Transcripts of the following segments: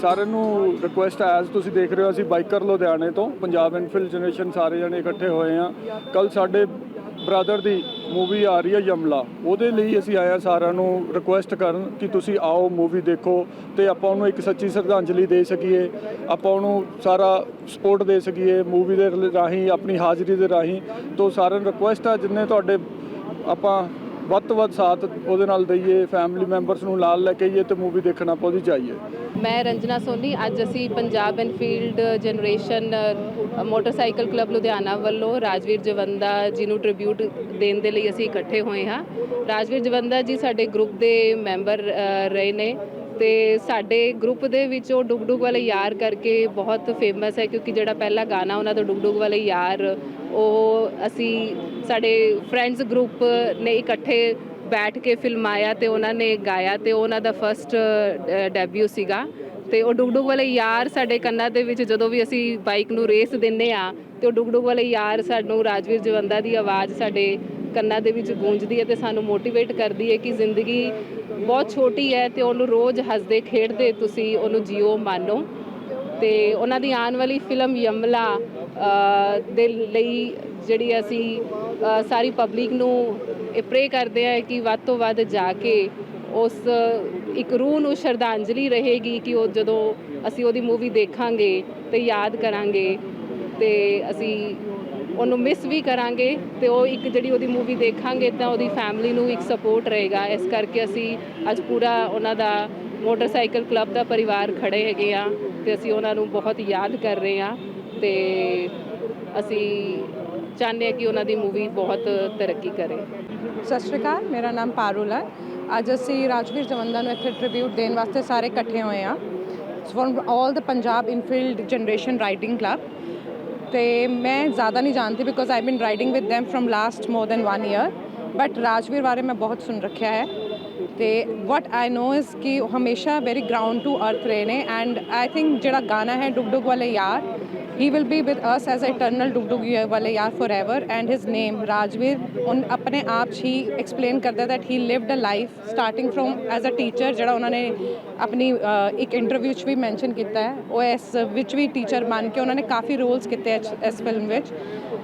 ਸਾਰਿਆਂ ਨੂੰ ਰਿਕੁਐਸਟ ਹੈ ਐਜ਼ ਤੁਸੀਂ ਦੇਖ ਰਹੇ ਹੋ, ਅਸੀਂ ਬਾਈਕਰ ਲੁਧਿਆਣੇ ਤੋਂ, ਪੰਜਾਬ ਇਨਫਿਲ ਜਨਰੇਸ਼ਨ ਸਾਰੇ ਜਣੇ ਇਕੱਠੇ ਹੋਏ ਆ। ਕੱਲ ਸਾਡੇ ਬ੍ਰਦਰ ਦੀ ਮੂਵੀ ਆ ਰਹੀ ਹੈ ਯਮਲਾ। ਉਹਦੇ ਲਈ ਅਸੀਂ ਆਇਆ ਸਾਰਿਆਂ ਨੂੰ ਰਿਕੁਐਸਟ ਕਰਨ ਕਿ ਤੁਸੀਂ ਆਓ ਮੂਵੀ ਦੇਖੋ ਤੇ ਆਪਾਂ ਉਹਨੂੰ ਇੱਕ ਸੱਚੀ ਸ਼ਰਧਾਂਜਲੀ ਦੇ ਸਕੀਏ, ਆਪਾਂ ਉਹਨੂੰ ਸਾਰਾ ਸਪੋਰਟ ਦੇ ਸਕੀਏ ਮੂਵੀ ਦੇ ਰਾਹੀਂ, ਆਪਣੀ ਹਾਜ਼ਰੀ ਦੇ ਰਾਹੀਂ। ਤੋਂ ਸਾਰਿਆਂ ਨੂੰ ਰਿਕੁਐਸਟ ਹੈ ਜਿੰਨੇ ਤੁਹਾਡੇ ਆਪਾਂ ਵੱਧ ਤੋਂ ਵੱਧ ਸਾਥ ਉਹਦੇ ਨਾਲ ਦਈਏ ਫੈਮਿਲੀ ਮੈਂਬਰਸ ਨੂੰ ਨਾਲ ਲੈ ਕੇ ਆਈਏ ਤੇ ਮੂਵੀ ਦੇਖਣ ਆਪਾਂ ਉਹਦੀ ਮੈਂ ਰੰਜਨਾ ਸੋਨੀ, ਅੱਜ ਅਸੀਂ Punjab Enfield generation motorcycle club Ludhiana ਵੱਲੋਂ ਰਾਜਵੀਰ ਜਵੰਦਾ ਜੀ ਨੂੰ ਟ੍ਰਿਬਿਊਟ ਦੇਣ ਦੇ ਲਈ ਅਸੀਂ ਇਕੱਠੇ ਹੋਏ ਹਾਂ। ਰਾਜਵੀਰ ਜਵੰਦਾ ਜੀ ਸਾਡੇ ਗਰੁੱਪ ਦੇ ਮੈਂਬਰ ਰਹੇ ਨੇ। ਤੇ ਸਾਡੇ ਗਰੁੱਪ ਦੇ ਵਿੱਚ ਉਹ ਡੁਗ ਡੁਗ ਵਾਲੇ ਯਾਰ ਕਰਕੇ ਬਹੁਤ ਫੇਮਸ ਹੈ, ਕਿਉਂਕਿ ਜਿਹੜਾ ਪਹਿਲਾ ਗਾਣਾ ਉਹਨਾਂ ਦਾ ਡੁਗ ਵਾਲੇ ਯਾਰ, ਉਹ ਅਸੀਂ ਸਾਡੇ ਫਰੈਂਡਸ ਗਰੁੱਪ ਨੇ ਇਕੱਠੇ ਬੈਠ ਕੇ ਫਿਲਮਾਇਆ ਤੇ ਉਹਨਾਂ ਨੇ ਗਾਇਆ ਤੇ ਉਹ ਉਹਨਾਂ ਦਾ ਫਰਸਟ ਡੈਬਿਊ ਸੀਗਾ। ਤੇ ਉਹ ਡੁਗ ਵਾਲੇ ਯਾਰ ਸਾਡੇ ਕੰਨਾਂ ਦੇ ਵਿੱਚ ਜਦੋਂ ਵੀ ਅਸੀਂ ਬਾਈਕ ਨੂੰ ਰੇਸ ਦਿੰਨੇ ਆ ਤੇ ਉਹ ਡੁਗ ਵਾਲੇ ਯਾਰ ਸਾਨੂੰ ਰਾਜਵੀਰ ਜਵੰਦਾ ਦੀ ਆਵਾਜ਼ ਸਾਡੇ ਕੰਨਾਂ ਦੇ ਵਿੱਚ ਗੂੰਜਦੀ ਹੈ ਤੇ ਸਾਨੂੰ ਮੋਟੀਵੇਟ ਕਰਦੀ ਹੈ ਕਿ ਜ਼ਿੰਦਗੀ ਬਹੁਤ ਛੋਟੀ ਹੈ ਤੇ ਉਹਨੂੰ ਰੋਜ਼ ਹੱਸਦੇ, ਖੇਡਦੇ ਤੁਸੀਂ ਉਹਨੂੰ ਜੀਓ, ਮਾਨੋ। ਤੇ ਉਹਨਾਂ ਦੀ ਆਉਣ ਵਾਲੀ ਫਿਲਮ ਯਮਲਾ ਦੇ ਲਈ ਜਿਹੜੀ ਅਸੀਂ ਸਾਰੀ ਪਬਲਿਕ ਨੂੰ ਇਹ ਪ੍ਰੇ ਕਰਦੇ ਆ ਕਿ ਵੱਧ ਤੋਂ ਵੱਧ ਜਾ ਕੇ ਉਸ ਇੱਕ ਰੂਹ ਨੂੰ ਸ਼ਰਧਾਂਜਲੀ ਰਹੇਗੀ ਕਿ ਉਹ ਜਦੋਂ ਅਸੀਂ ਉਹਦੀ ਮੂਵੀ ਦੇਖਾਂਗੇ ਤੇ ਯਾਦ ਕਰਾਂਗੇ ਤੇ ਅਸੀਂ ਉਹਨੂੰ ਮਿਸ ਵੀ ਕਰਾਂਗੇ ਤੇ ਉਹ ਇੱਕ ਜਿਹੜੀ ਉਹਦੀ ਮੂਵੀ ਦੇਖਾਂਗੇ ਤਾਂ ਉਹਦੀ ਫੈਮਿਲੀ ਨੂੰ ਇੱਕ ਸਪੋਰਟ ਰਹੇਗਾ। ਇਸ ਕਰਕੇ ਅਸੀਂ ਅੱਜ ਪੂਰਾ ਉਹਨਾਂ ਦਾ ਮੋਟਰਸਾਈਕਲ ਕਲੱਬ ਦਾ ਪਰਿਵਾਰ ਖੜੇ ਹੈਗੇ ਆ ਤੇ ਅਸੀਂ ਉਹਨਾਂ ਨੂੰ ਬਹੁਤ ਯਾਦ ਕਰ ਰਹੇ ਆ ਤੇ ਅਸੀਂ ਚਾਹੁੰਦੇ ਹਾਂ ਕਿ ਉਹਨਾਂ ਦੀ ਮੂਵੀ ਬਹੁਤ ਤਰੱਕੀ ਕਰੇ। ਸਤਿ ਸ਼੍ਰੀ ਅਕਾਲ, ਮੇਰਾ ਨਾਮ ਪਾਰੁਲ ਹੈ। ਅੱਜ ਅਸੀਂ ਰਾਜਵੀਰ ਜਵੰਦਾ ਨੂੰ ਇੱਥੇ ਟ੍ਰਿਬਿਊਟ ਦੇਣ ਵਾਸਤੇ ਸਾਰੇ ਇਕੱਠੇ ਹੋਏ ਹਾਂ। From all the Punjab Enfield generation riding club ਤੇ ਮੈਂ ਜ਼ਿਆਦਾ ਨਹੀਂ ਜਾਣਦੀ because I been riding with them from last more than 1 year but Rajveer ਬਾਰੇ ਮੈਂ ਬਹੁਤ ਸੁਣ ਰੱਖਿਆ ਹੈ ਤੇ ਵਾਟ ਆਈ ਨੋ ਇਜ਼ ਕਿ ਉਹ ਹਮੇਸ਼ਾ ਵੈਰੀ ਗਰਾਊਂਡ ਟੂ ਅਰਥ ਰਹੇ ਨੇ ਐਂਡ ਆਈ ਥਿੰਕ ਜਿਹੜਾ ਗਾਣਾ ਹੈ ਡੁਗ ਡੁਗ ਵਾਲੇ ਯਾਰ he will be with us as eternal dug dug wale yaar forever and his name, rajveer on ਆਪਣੇ ਆਪ 'ਚ ਹੀ ਐਕਸਪਲੇਨ ਕਰਦਾ that he lived a life starting from as a teacher ਜਿਹੜਾ ਉਹਨਾਂ ਨੇ ਆਪਣੀ ਇੱਕ ਇੰਟਰਵਿਊ 'ਚ ਵੀ ਮੈਂਸ਼ਨ ਕੀਤਾ ਹੈ ਉਹ ਇਸ ਵਿੱਚ ਵੀ ਟੀਚਰ ਬਣ ਕੇ ਉਹਨਾਂ ਨੇ ਕਾਫੀ ਰੋਲਸ ਕੀਤੇ ਇਸ- ਫਿਲਮ ਵਿੱਚ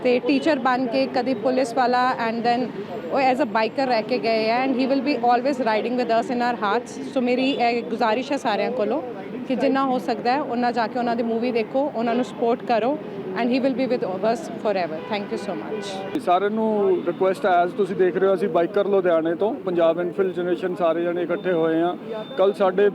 ਤੇ ਟੀਚਰ ਬਣ ਕੇ ਕਦੀ ਪੁਲਿਸ ਵਾਲਾ ਐਂਡ ਦੈਨ ਉਹ ਐਜ਼ ਅ ਬਾਈਕਰ ਰਹਿ ਕੇ ਗਏ ਹੈ and he will be always riding with us in our hearts so ਮੇਰੀ ਇਹ ਗੁਜ਼ਾਰਿਸ਼ ਹੈ ਸਾਰਿਆਂ ਕੋਲੋਂ ਕਿ ਜਿੰਨਾ ਹੋ ਸਕਦਾ ਹੈ ਉਹਨਾਂ ਜਾ ਕੇ ਉਹਨਾਂ ਦੀ ਮੂਵੀ ਦੇਖੋ, ਉਹਨਾਂ ਨੂੰ ਸਪੋਰਟ ਕਰੋ and he will be with us forever thank you so much ਸਾਰਿਆਂ ਨੂੰ ਰਿਕੁਐਸਟ ਹੈ ਐਜ਼ ਤੁਸੀਂ ਦੇਖ ਰਹੇ ਹੋ, ਅਸੀਂ ਬਾਈਕਰ ਲੁਧਿਆਣੇ ਤੋਂ, ਪੰਜਾਬ ਇਨਫਿਲ ਜਨਰੇਸ਼ਨ ਸਾਰੇ ਜਣੇ ਇਕੱਠੇ ਹੋਏ ਆ ਕੱਲ ਸਾਡੇ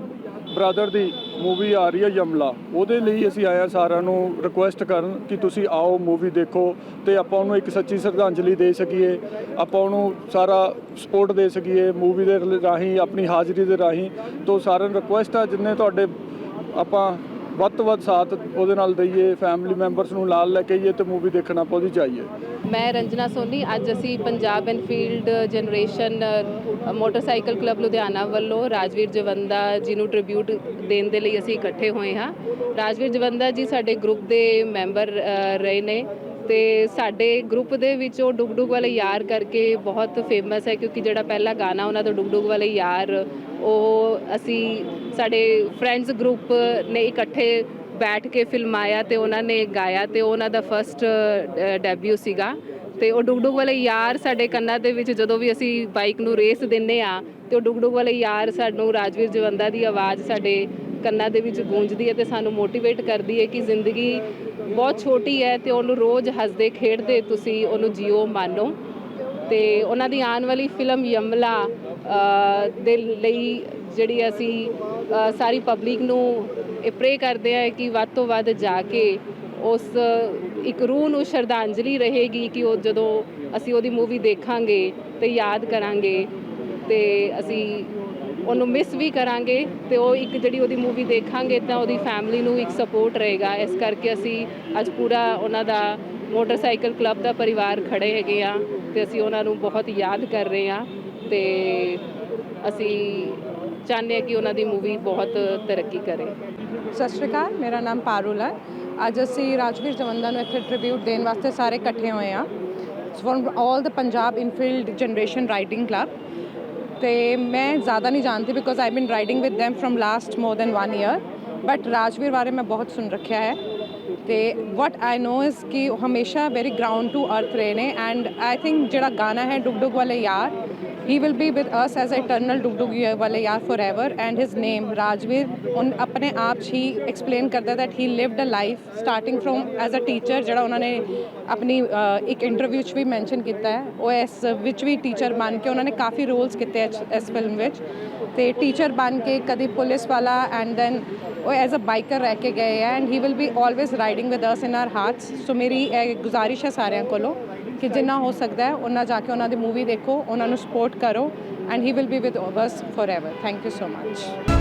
ਬ੍ਰਦਰ ਦੀ ਮੂਵੀ ਆ ਰਹੀ ਹੈ ਯਮਲਾ। ਉਹਦੇ ਲਈ ਅਸੀਂ ਆਇਆ ਸਾਰਿਆਂ ਨੂੰ ਰਿਕੁਐਸਟ ਕਰਨ ਕਿ ਤੁਸੀਂ ਆਓ ਮੂਵੀ ਦੇਖੋ, ਤੇ ਆਪਾਂ ਉਹਨੂੰ ਇੱਕ ਸੱਚੀ ਸ਼ਰਧਾਂਜਲੀ ਦੇ ਸਕੀਏ, ਆਪਾਂ ਉਹਨੂੰ ਸਾਰਾ ਸਪੋਰਟ ਦੇ ਸਕੀਏ ਮੂਵੀ ਦੇ ਰਾਹੀਂ, ਆਪਣੀ ਹਾਜ਼ਰੀ ਦੇ ਰਾਹੀਂ। ਤੋਂ ਸਾਰਿਆਂ ਨੂੰ ਰਿਕੁਐਸਟ ਆ ਜਿੰਨੇ ਤੁਹਾਡੇ ਆਪਾਂ ਵੱਧ ਤੋਂ ਵੱਧ ਸਾਥ ਉਹਦੇ ਨਾਲ ਦਈਏ ਫੈਮਿਲੀ ਮੈਂਬਰਸ ਨੂੰ ਨਾਲ ਲੈ ਕੇ ਆਈਏ ਤੇ ਮੂਵੀ ਦੇਖਣ ਆਪਾਂ ਜਾਈਏ ਮੈਂ ਰੰਜਨਾ ਸੋਨੀ, ਅੱਜ ਅਸੀਂ Punjab Enfield generation motorcycle club Ludhiana ਵੱਲੋਂ ਰਾਜਵੀਰ ਜਵੰਦਾ ਜੀ ਨੂੰ ਟ੍ਰਿਬਿਊਟ ਦੇਣ ਦੇ ਲਈ ਅਸੀਂ ਇਕੱਠੇ ਹੋਏ ਹਾਂ। ਰਾਜਵੀਰ ਜਵੰਦਾ ਜੀ ਸਾਡੇ ਗਰੁੱਪ ਦੇ ਮੈਂਬਰ ਰਹੇ ਨੇ। ਤੇ ਸਾਡੇ ਗਰੁੱਪ ਦੇ ਵਿੱਚ ਉਹ ਡੁਗ ਵਾਲੇ ਯਾਰ ਕਰਕੇ ਬਹੁਤ ਫੇਮਸ ਹੈ, ਕਿਉਂਕਿ ਜਿਹੜਾ ਪਹਿਲਾ ਗਾਣਾ ਉਹਨਾਂ ਦਾ ਡੁਗ ਵਾਲੇ ਯਾਰ, ਉਹ ਅਸੀਂ ਸਾਡੇ ਫਰੈਂਡਸ ਗਰੁੱਪ ਨੇ ਇਕੱਠੇ ਬੈਠ ਕੇ ਫਿਲਮਾਇਆ ਤੇ ਉਹਨਾਂ ਨੇ ਗਾਇਆ ਤੇ ਉਹਨਾਂ ਦਾ ਫਰਸਟ ਡੈਬਿਊ ਸੀਗਾ। ਤੇ ਉਹ ਡੁਗ ਵਾਲੇ ਯਾਰ ਸਾਡੇ ਕੰਨਾਂ ਦੇ ਵਿੱਚ ਜਦੋਂ ਵੀ ਅਸੀਂ ਬਾਈਕ ਨੂੰ ਰੇਸ ਦਿੰਨੇ ਆ, ਤੇ ਉਹ ਡੁਗ ਵਾਲੇ ਯਾਰ ਸਾਨੂੰ ਰਾਜਵੀਰ ਜਵੰਦਾ ਦੀ ਆਵਾਜ਼ ਸਾਡੇ ਕੰਨਾਂ ਦੇ ਵਿੱਚ ਗੂੰਜਦੀ ਹੈ ਤੇ ਸਾਨੂੰ ਮੋਟੀਵੇਟ ਕਰਦੀ ਹੈ ਕਿ ਜ਼ਿੰਦਗੀ ਬਹੁਤ ਛੋਟੀ ਹੈ ਤੇ ਉਹਨੂੰ ਰੋਜ਼ ਹੱਸਦੇ, ਖੇਡਦੇ ਤੁਸੀਂ ਉਹਨੂੰ ਜੀਓ ਮਾਨੋ। ਤੇ ਉਹਨਾਂ ਦੀ ਆਉਣ ਵਾਲੀ ਫਿਲਮ ਯਮਲਾ ਦੇ ਲਈ ਜਿਹੜੀ ਅਸੀਂ ਸਾਰੀ ਪਬਲਿਕ ਨੂੰ ਇਹ ਪ੍ਰੇ ਕਰਦੇ ਆ ਕਿ ਵੱਧ ਤੋਂ ਵੱਧ ਜਾ ਕੇ ਉਸ ਇੱਕ ਰੂਹ ਨੂੰ ਸ਼ਰਧਾਂਜਲੀ ਰਹੇਗੀ ਕਿ ਉਹ ਜਦੋਂ ਅਸੀਂ ਉਹਦੀ ਮੂਵੀ ਦੇਖਾਂਗੇ ਤੇ ਯਾਦ ਕਰਾਂਗੇ ਤੇ ਅਸੀਂ ਉਹਨੂੰ ਮਿਸ ਵੀ ਕਰਾਂਗੇ ਤੇ ਉਹ ਇੱਕ ਜਿਹੜੀ ਉਹਦੀ ਮੂਵੀ ਦੇਖਾਂਗੇ ਤਾਂ ਉਹਦੀ ਫੈਮਿਲੀ ਨੂੰ ਇੱਕ ਸਪੋਰਟ ਰਹੇਗਾ। ਇਸ ਕਰਕੇ ਅਸੀਂ ਅੱਜ ਪੂਰਾ ਉਹਨਾਂ ਦਾ ਮੋਟਰਸਾਈਕਲ ਕਲੱਬ ਦਾ ਪਰਿਵਾਰ ਖੜੇ ਹੈਗੇ ਆ ਤੇ ਅਸੀਂ ਉਹਨਾਂ ਨੂੰ ਬਹੁਤ ਯਾਦ ਕਰ ਰਹੇ ਆ ਤੇ ਅਸੀਂ ਚਾਹੁੰਦੇ ਹਾਂ ਕਿ ਉਹਨਾਂ ਦੀ ਮੂਵੀ ਬਹੁਤ ਤਰੱਕੀ ਕਰੇ। ਸਤਿ ਸ਼੍ਰੀ ਅਕਾਲ, ਮੇਰਾ ਨਾਮ ਪਾਰੁਲ ਹੈ। ਅੱਜ ਅਸੀਂ ਰਾਜਵੀਰ ਜਵੰਦਾ ਨੂੰ ਇੱਥੇ ਟ੍ਰਿਬਿਊਟ ਦੇਣ ਵਾਸਤੇ ਸਾਰੇ ਇਕੱਠੇ ਹੋਏ ਹਾਂ। From all the Punjab Enfield generation riding club ਤੇ ਮੈਂ ਜ਼ਿਆਦਾ ਨਹੀਂ ਜਾਣਦੀ because I been riding with them from last more than 1 year but Rajveer ਬਾਰੇ ਮੈਂ ਬਹੁਤ ਸੁਣ ਰੱਖਿਆ ਹੈ ਤੇ ਵਾਟ ਆਈ ਨੋ ਇਸ ਕਿ ਉਹ ਹਮੇਸ਼ਾ ਵੈਰੀ ਗਰਾਊਂਡ ਟੂ ਅਰਥ ਰਹੇ ਨੇ ਐਂਡ ਆਈ ਥਿੰਕ ਜਿਹੜਾ ਗਾਣਾ ਹੈ ਡੁਗ ਡੁਗ ਵਾਲੇ ਯਾਰ he will be with us as eternal ਡੁਗ ਡੁਗ ਵਾਲੇ ਯਾਰ forever and his name Rajveer ਉਨ ਆਪਣੇ ਆਪ 'ਚ ਹੀ ਐਕਸਪਲੇਨ ਕਰਦਾ that he lived a life starting from as a teacher ਜਿਹੜਾ ਉਹਨਾਂ ਨੇ ਆਪਣੀ ਇੱਕ ਇੰਟਰਵਿਊ 'ਚ ਵੀ ਮੈਂਸ਼ਨ ਕੀਤਾ ਹੈ ਉਹ ਇਸ ਵਿੱਚ ਵੀ ਟੀਚਰ ਬਣ ਕੇ ਉਹਨਾਂ ਨੇ ਕਾਫੀ ਰੋਲਸ ਕੀਤੇ ਇਸ- ਫਿਲਮ ਵਿੱਚ ਤੇ ਟੀਚਰ ਬਣ ਕੇ ਕਦੀ ਪੁਲਿਸ ਵਾਲਾ ਐਂਡ ਦੈਨ ਉਹ ਐਜ਼ ਅ ਬਾਈਕਰ ਰਹਿ ਕੇ ਗਏ ਹੈ and he will be always riding with us in our hearts so ਮੇਰੀ ਇਹ ਗੁਜ਼ਾਰਿਸ਼ ਹੈ ਸਾਰਿਆਂ ਕੋਲੋਂ ਕਿ ਜਿੰਨਾ ਹੋ ਸਕਦਾ ਹੈ, ਉਹਨਾਂ ਜਾ ਕੇ ਉਹਨਾਂ ਦੀ ਮੂਵੀ ਦੇਖੋ, ਉਹਨਾਂ ਨੂੰ ਸਪੋਰਟ ਕਰੋ and he will be with us forever thank you so much